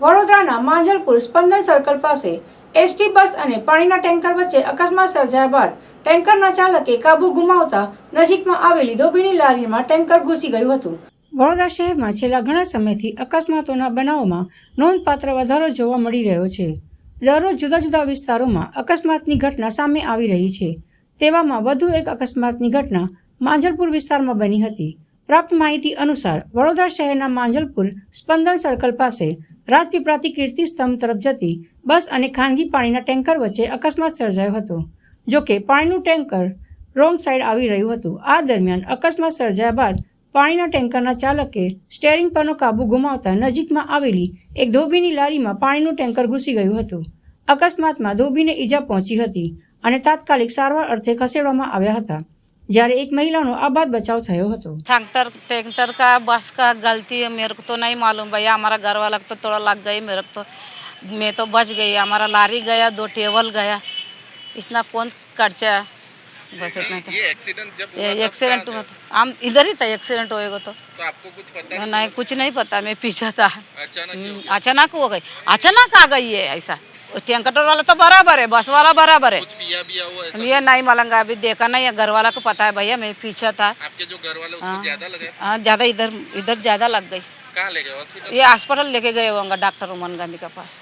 વડોદરાના માંજલપુર સ્પંદન સર્કલ પાસે ST bus અને પાણીના ટેન્કર વચ્ચે અકસ્માત સર્જાયા બાદ ટેન્કરના ચાલકે કાબુ ગુમાવતા નજીકમાં આવેલી ધોબીની લારીમાં ટેન્કર ઘૂસી ગયું હતું. વડોદરા શહેરમાં છેલ્લા ઘણા સમયથી અકસ્માતોના બનાવોમાં નોંધપાત્ર વધારો જોવા મળી રહ્યો છે. દરરોજ જુદા જુદા વિસ્તારોમાં અકસ્માતની ઘટના સામે આવી રહી છે. તેવામાં વધુ એક અકસ્માતની ઘટના માંજલપુર વિસ્તારમાં બની હતી. પ્રાપ્ત માહિતી અનુસાર વડોદરા શહેરના માંજલપુર સ્પંદન સર્કલ પાસે રાજપીપળાથી કીર્તિ સ્તંભ તરફ જતી બસ અને ખાનગી પાણીના ટેન્કર વચ્ચે અકસ્માત સર્જાયો હતો, જો કે પાણીનું ટેન્કર રોંગ સાઈડ આવી રહ્યું હતું. આ દરમિયાન અકસ્માત સર્જાયા બાદ પાણીના ટેન્કરના ચાલકે સ્ટેરિંગ પરનો કાબુ ગુમાવતા નજીકમાં આવેલી એક ધોબીની લારીમાં પાણીનું ટેન્કર ઘૂસી ગયું હતું. અકસ્માતમાં ધોબીને ઈજા પહોંચી હતી અને તાત્કાલિક સારવાર અર્થે ખસેડવામાં આવ્યા હતા. જ્યારે એક મહિલાનો આબાદ બચાવ થયો હતો ट्रैक्टर ट्रैक्टर का बस का गलती है मेरे को तो नहीं मालूम भैया हमारा घर वाला को तो थोड़ा लग गई मेरे को तो मैं तो बच गई हमारा लारी गया दो टेबल गया इतना कौन खर्चा है बस इतना ही था ये एक्सीडेंट जब हुआ ये था, एक्सीडेंट कहाँ हुआ था हम इधर ही था एक्सीडेंट होएगा तो थे? तो आपको कुछ पता नहीं नहीं कुछ नहीं पता मैं पीछे था अचानक ही हो हम्म, गया? अचानक हो गई अचानक आ गई है ऐसा टैंकर वाला तो बराबर है बस वाला बराबर है। कुछ पिया बिया हुआ ये नहीं मलंगा अभी देखा नहीं है घर वाला को पता है भैया मेरे पीछे था। आपके जो घर वाले उसको हाँ। ज़्यादा लगे हाँ? ज़्यादा इधर इधर ज़्यादा लग गई। कहाँ ले गए? हॉस्पिटल? ये हॉस्पिटल लेके गए होंगे डॉक्टर उमन गांधी के पास।